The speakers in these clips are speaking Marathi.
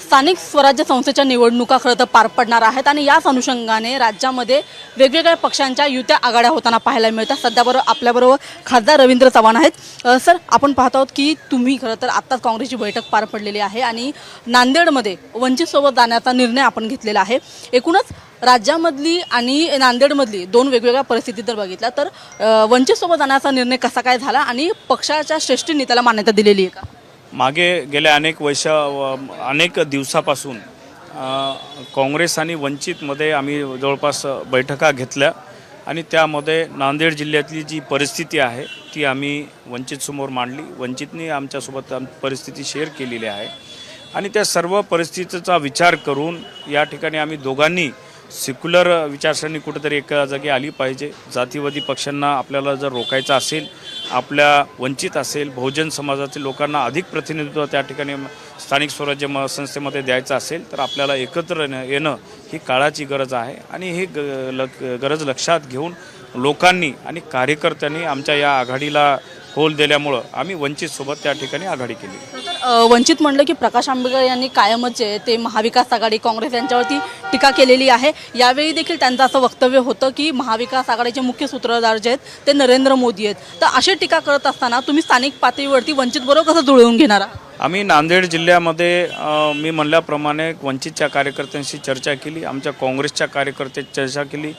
स्थानिक स्वराज्य संस्थेच्या निवडणुका खरं तर पार पडणार आहेत आणि याच अनुषंगाने राज्यामध्ये वेगवेगळ्या पक्षांच्या युत्या आघाड्या होताना पाहायला मिळतात. सध्याबरोबर आपल्याबरोबर खासदार रवींद्र चव्हाण आहेत. सर आपण पाहत आहोत की तुम्ही खरं तर आत्ताच काँग्रेसची बैठक पार पडलेली आहे आणि नांदेडमध्ये वंचितसोबत जाण्याचा निर्णय आपण घेतलेला आहे. एकूणच राज्यामधली आणि नांदेडमधली दोन वेगवेगळ्या परिस्थिती जर बघितल्या. तर वंचितसोबत जाण्याचा निर्णय कसा काय झाला आणि पक्षाच्या श्रेष्ठ नेत्याला मान्यता दिलेली आहे का? मागे गेल्या अनेक वर्ष अनेक दिवसापासून काँग्रेस आणि वंचितमध्ये आम्ही जवळपास बैठका घेतल्या आणि त्यामध्ये नांदेड जिल्ह्यातली जी परिस्थिती आहे ती आम्ही वंचितसमोर मांडली. वंचितने आमच्यासोबत आम परिस्थिती शेअर केलेली आहे. आणि त्या सर्व परिस्थितीचा विचार करून या ठिकाणी आम्ही दोघांनी सिक्युलर विचारसरणी कुठेतरी एका जागी आली पाहिजे. जातीवादी पक्षांना आपल्याला जर रोखायचं असेल आपल्या वंचित असेल बहुजन समाजातील लोकांना अधिक प्रतिनिधित्व त्या ठिकाणी स्थानिक स्वराज्य म संस्थेमध्ये द्यायचं असेल तर आपल्याला एकत्र येणं येणं ही काळाची गरज आहे. आणि ही ग लक गरज लक्षात घेऊन लोकांनी आणि कार्यकर्त्यांनी आमच्या या आघाडीला होल दिल्यामुळं आम्ही वंचितसोबत त्या ठिकाणी आघाडी केली. वंचित म्हणलं की प्रकाश आंबेडकर यांनी कायमच आहे ते महाविकास आघाडी काँग्रेस यांच्यावरती टीका केलेली आहे. यावेळी देखील त्यांचं असं वक्तव्य होतं की महाविकास आघाडीचे मुख्य सूत्रधार जे आहेत ते नरेंद्र मोदी आहेत. तर अशी टीका करत असताना तुम्ही स्थानिक पातळीवरती वंचित बरोबर कसं जुळवून घेणार आहात? आम्ही नांदेड जिल्ह्यामध्ये मी म्हणल्याप्रमाणे वंचितच्या कार्यकर्त्यांशी चर्चा केली आमच्या काँग्रेसच्या कार्यकर्त्यांशी चर्चा केली.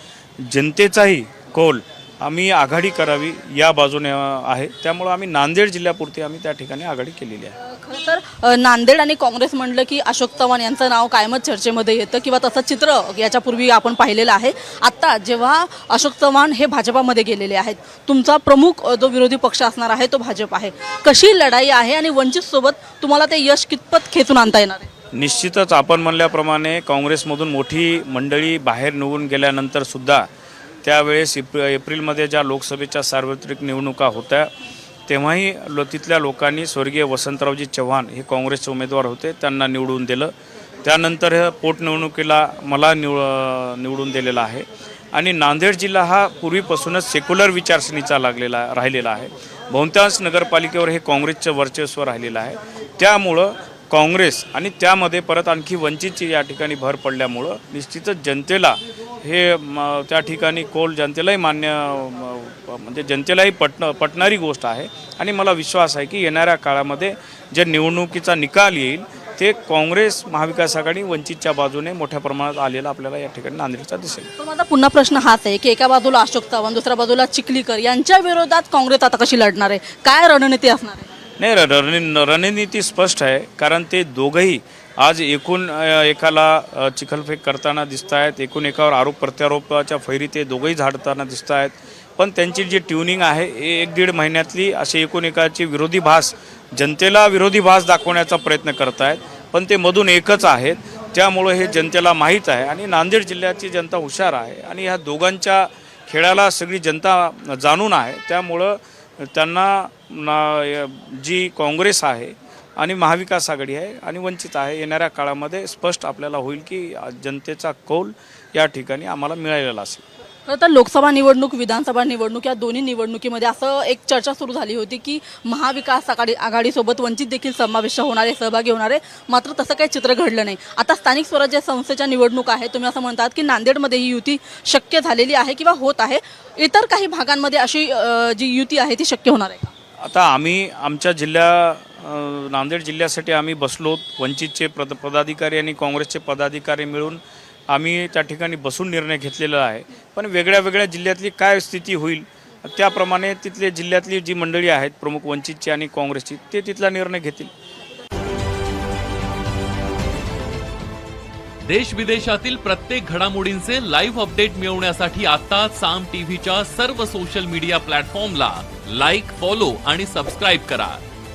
जनतेचाही कौल आम्ही आघाडी करावी या बाजूने आहे. त्यामुळं आम्ही नांदेड जिल्ह्यापुरती आम्ही त्या ठिकाणी आघाडी केलेली आहे. खरं तर नांदेड आणि काँग्रेस म्हणलं की अशोक चव्हाण यांचं नाव कायमच चर्चेमध्ये येतं किंवा तसं चित्र याच्यापूर्वी आपण पाहिलेलं आहे. आत्ता जेव्हा अशोक चव्हाण हे भाजपामध्ये गेलेले आहेत तुमचा प्रमुख जो विरोधी पक्ष असणार आहे तो भाजप आहे. कशी लढाई आहे आणि वंचितसोबत तुम्हाला ते यश कितपत खेचून आणता येणार आहे? निश्चितच आपण म्हणल्याप्रमाणे काँग्रेसमधून मोठी मंडळी बाहेर निघून गेल्यानंतर सुद्धा त्यावेळेस एप्रि एप्रिलमध्ये ज्या लोकसभेच्या सार्वत्रिक निवडणुका होत्या तेव्हाही लो तिथल्या लोकांनी स्वर्गीय वसंतरावजी चव्हाण हे काँग्रेसचे उमेदवार होते त्यांना निवडून दिलं. त्यानंतर हे पोटनिवडणुकीला मला निव निवडून दिलेला आहे. आणि नांदेड जिल्हा हा पूर्वीपासूनच सेक्युलर विचारसरणीचा लागलेला राहिलेला आहे. बहुतांश नगरपालिकेवर हे काँग्रेसचं वर्चस्व राहिलेलं आहे. त्यामुळं काँग्रेस आणि त्यामध्ये परत आणखी वंचितची या ठिकाणी भर पडल्यामुळं निश्चितच जनतेला हे त्या ठिकाणी कोल जनतेलाही मान्य म्हणजे जनतेलाही पटणं पटणारी गोष्ट आहे. आणि मला विश्वास आहे की येणाऱ्या काळामध्ये जे निवडणुकीचा निकाल येईल ते काँग्रेस महाविकास आघाडी वंचितच्या बाजूने मोठ्या प्रमाणात आलेला आपल्याला या ठिकाणी नांदेडचा दिसेल. पण माझा पुन्हा प्रश्न हाच आहे की एका बाजूला अशोक चव्हाण दुसऱ्या बाजूला चिखलीकर यांच्या विरोधात काँग्रेस आता कशी लढणार आहे? काय रणनीती असणार आहे? नाही र- रण रणनीती स्पष्ट आहे कारण ते दोघंही आज एकूण एकाला चिखलफेक करताना दिसत आहेत एकूण एकावर आरोप प्रत्यारोपाच्या फैरी ते दोघंही झाडताना दिसत आहेत पण त्यांची जी ट्युनिंग आहे हे एक दीड महिन्यातली असे एकूण एकाची विरोधी भास जनतेला विरोधी भास दाखवण्याचा प्रयत्न करत आहेत पण ते मधून एकच आहेत. त्यामुळं हे जनतेला माहीत आहे आणि नांदेड जिल्ह्याची जनता हुशार आहे आणि ह्या दोघांच्या खेळाला सगळी जनता जाणून आहे. त्यामुळं त्यांना ना जी काँग्रेस आहे आणि महाविकास आघाडी आहे आणि वंचित आहे. येणाऱ्या काळामध्ये स्पष्ट आपल्याला होईल की जनतेचा कौल या ठिकाणी आम्हाला मिळालेला असेल. खरं तर लोकसभा निवडणूक विधानसभा निवडणूक या दोन्ही निवडणुकीमध्ये असं एक चर्चा सुरू झाली होती की महाविकास आघाडी आघाडीसोबत वंचित देखील समावेश होणारे सहभागी होणारे मात्र तसं काही चित्र घडलं नाही. आता स्थानिक स्वराज्य संस्थेच्या निवडणूक आहे. तुम्ही असं म्हणतात की नांदेडमध्ये ही युती शक्य झालेली आहे किंवा होत आहे. इतर काही भागांमध्ये अशी जी युती आहे ती शक्य होणार आहे? आता आम्ही आमच्या जिल्ह्या अ, नांदेड जिल्ह्यासाठी आम्ही बसलो. वंचितचे पद पदाधिकारी आणि काँग्रेसचे पदाधिकारी मिळून आम्ही त्या ठिकाणी बसून निर्णय घेतलेला आहे. पण वेगळ्या वेगळ्या जिल्ह्यातली काय स्थिती होईल त्याप्रमाणे तिथले जिल्ह्यातली जी मंडळी आहेत प्रमुख वंचितची आणि काँग्रेसची ते तिथला निर्णय घेतील. देश विदेशातील प्रत्येक घडामोडींचे लाईव्ह अपडेट मिळवण्यासाठी आता साम टीव्हीच्या सर्व सोशल मीडिया प्लॅटफॉर्मला लाईक फॉलो आणि सबस्क्राईब करा.